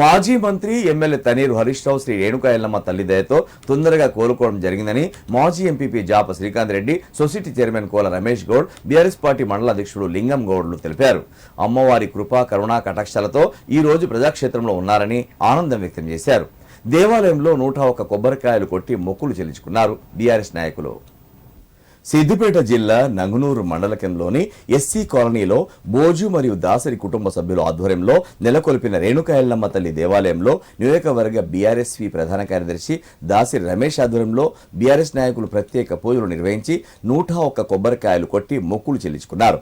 మాజీ మంత్రి ఎమ్మెల్యే తనీరు హరీష్ రావు శ్రీ రేణుకా ఎల్లమ్మ తల్లి దయతో తొందరగా కోలుకోవడం జరిగిందని మాజీ MPP Japa Srikanth Reddy society chairman Kola Ramesh Goud BRS party మండల అధ్యక్షుడు లింగం గౌడ్లు తెలిపారు. అమ్మవారి కృపా కరుణా కటాక్షాలతో ఈ రోజు ప్రజాక్షేత్రంలో ఉన్నారని ఆనందం వ్యక్తం చేశారు. దేవాలయంలో నూట ఒక్క కొబ్బరికాయలు కొట్టి మొక్కులు చెల్లించుకున్నారు బీఆర్ఎస్ నాయకులు. సిద్దిపేట జిల్లా నంగునూరు మండలకంలోని ఎస్సీ కాలనీలో బోజు మరియు దాసరి కుటుంబ సభ్యుల ఆధ్వర్యంలో నెలకొల్పిన రేణుకాయలమ్మ తల్లి దేవాలయంలో నియోజకవర్గ బీఆర్ఎస్వి ప్రధాన కార్యదర్శి దాసిరి రమేష్ ఆధ్వర్యంలో బీఆర్ఎస్ నాయకులు ప్రత్యేక పూజలు నిర్వహించి నూట ఒక్క కొబ్బరికాయలు కొట్టి మొక్కులు చెల్లించుకున్నారు.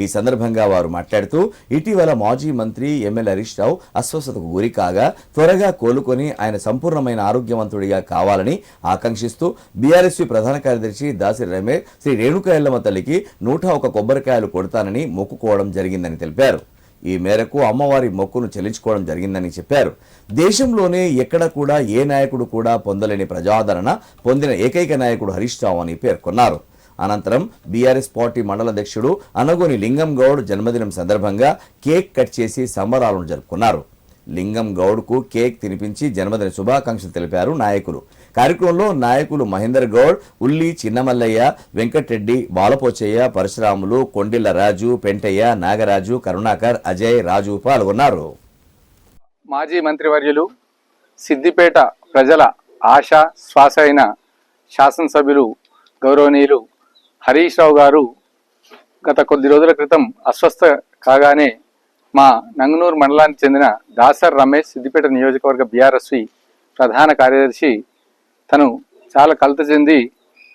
ఈ సందర్భంగా వారు మాట్లాడుతూ ఇటీవల మాజీ మంత్రి ఎమ్మెల్యే హరీష్ రావు అస్వస్థతకు గురి కాగా త్వరగా కోలుకొని ఆయన సంపూర్ణమైన ఆరోగ్యవంతుడిగా కావాలని ఆకాంక్షిస్తూ బీఆర్ఎస్పీ ప్రధాన కార్యదర్శి దాసి రమేష్ శ్రీ రేణుకాయలమ్మ తల్లికి నూట ఒక కొబ్బరికాయలు కొడతానని మొక్కుకోవడం జరిగిందని తెలిపారు. ఈ మేరకు అమ్మవారి మొక్కును చెల్లించుకోవడం జరిగిందని చెప్పారు. దేశంలోనే ఎక్కడ కూడా ఏ నాయకుడు కూడా పొందలేని ప్రజాదరణ పొందిన ఏకైక నాయకుడు హరీష్ రావు అని పేర్కొన్నారు. అనంతరం బీఆర్ఎస్ పార్టీ మండల అధ్యక్షుడు అనగోని లింగం గౌడ్ జన్మదినం సందర్భంగా కేక్ కట్ చేసి సంబరాలను జరుపుకున్నారు. లింగం గౌడ్కు కేక్ తినిపించి జన్మదిన శుభాకాంక్షలు తెలిపారు నాయకులు. కార్యక్రమంలో నాయకులు మహేందర్ గౌడ్ ఉల్లి చిన్నమల్లయ్య వెంకటరెడ్డి బాలపోచయ్య పరశురాములు కొండిల్ల రాజు పెంటయ్య నాగరాజు కరుణాకర్ అజయ్ రాజు పాల్గొన్నారు. మాజీ మంత్రివర్యులు సిద్దిపేట ప్రజల ఆశ శ్వాస అయిన శాసనసభ్యులు గౌరవనీయులు హరీష్ రావు గారు గత కొద్ది రోజుల క్రితం అస్వస్థ కాగానే మా నంగనూరు మండలానికి చెందిన దాసర్ రమేష్ సిద్దిపేట నియోజకవర్గ బీఆర్ఎస్వి ప్రధాన కార్యదర్శి. తను చాలా కలత చెంది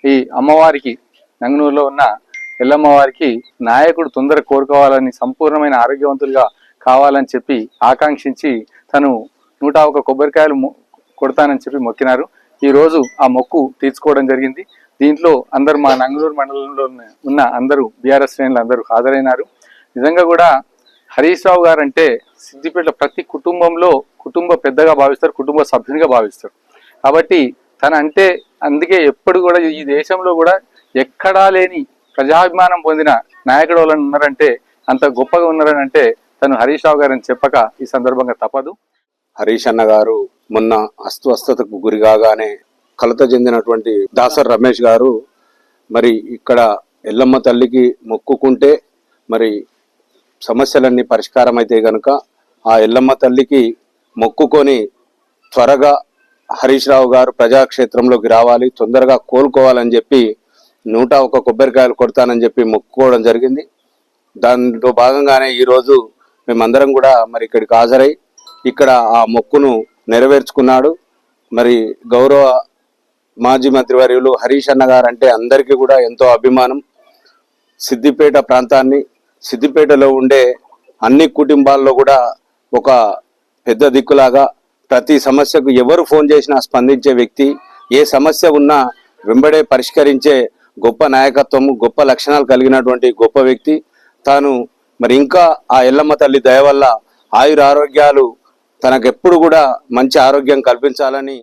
ఈ అమ్మవారికి నంగనూరులో ఉన్న ఎల్లమ్మవారికి నాయకుడు తొందర కోరుకోవాలని సంపూర్ణమైన ఆరోగ్యవంతులుగా కావాలని చెప్పి ఆకాంక్షించి తను నూట ఒక కొబ్బరికాయలు మొ- కొడతానని చెప్పి మొక్కినారు. ఈరోజు ఆ మొక్కు తీర్చుకోవడం జరిగింది. దీంట్లో అందరు మా నంగళూరు మండలంలో ఉన్న- అందరూ బీఆర్ఎస్ శ్రేణులు అందరూ హాజరైనారు. నిజంగా కూడా హరీష్ రావు గారు అంటే సిద్దిపేట ప్రతి కుటుంబంలో కుటుంబ పెద్దగా భావిస్తారు కుటుంబ సభ్యునిగా భావిస్తారు. కాబట్టి తన అంటే అందుకే ఎప్పుడు కూడా ఈ దేశంలో కూడా ఎక్కడా లేని ప్రజాభిమానం పొందిన నాయకుడు వాళ్ళని ఉన్నారంటే అంత గొప్పగా ఉన్నారని అంటే తను హరీష్ రావు గారని చెప్పక ఈ సందర్భంగా తప్పదు. హరీష్ అన్న గారు మొన్న అస్తు గురి కాగానే కలత చెందినటువంటి దాసర్ రమేష్ గారు మరి ఇక్కడ ఎల్లమ్మ తల్లికి మొక్కుకుంటే మరి సమస్యలన్నీ పరిష్కారం అయితే కనుక ఆ ఎల్లమ్మ తల్లికి మొక్కుకొని త్వరగా హరీష్ రావు గారు ప్రజాక్షేత్రంలోకి రావాలి తొందరగా కోలుకోవాలని చెప్పి నూట ఒక కొబ్బరికాయలు కొడతానని చెప్పి మొక్కుకోవడం జరిగింది. దాంట్లో భాగంగానే ఈరోజు మేమందరం కూడా మరి ఇక్కడికి హాజరై ఇక్కడ ఆ మొక్కును నెరవేర్చుకున్నాడు. మరి గౌరవ మాజీ మంత్రివర్యులు హరీష్ అన్న గారు అంటే అందరికీ కూడా ఎంతో అభిమానం. సిద్దిపేట ప్రాంతాన్ని సిద్దిపేటలో ఉండే అన్ని కుటుంబాల్లో కూడా ఒక పెద్ద దిక్కులాగా ప్రతి సమస్యకు ఎవరు ఫోన్ చేసినా స్పందించే వ్యక్తి ఏ సమస్య ఉన్నా వెంబడే పరిష్కరించే గొప్ప నాయకత్వం గొప్ప లక్షణాలు కలిగినటువంటి గొప్ప వ్యక్తి. తాను మరి ఇంకా ఆ ఎల్లమ్మ తల్లి దయ వల్ల ఆయుర ఆరోగ్యాలు తనకెప్పుడు కూడా మంచి ఆరోగ్యం కల్పించాలని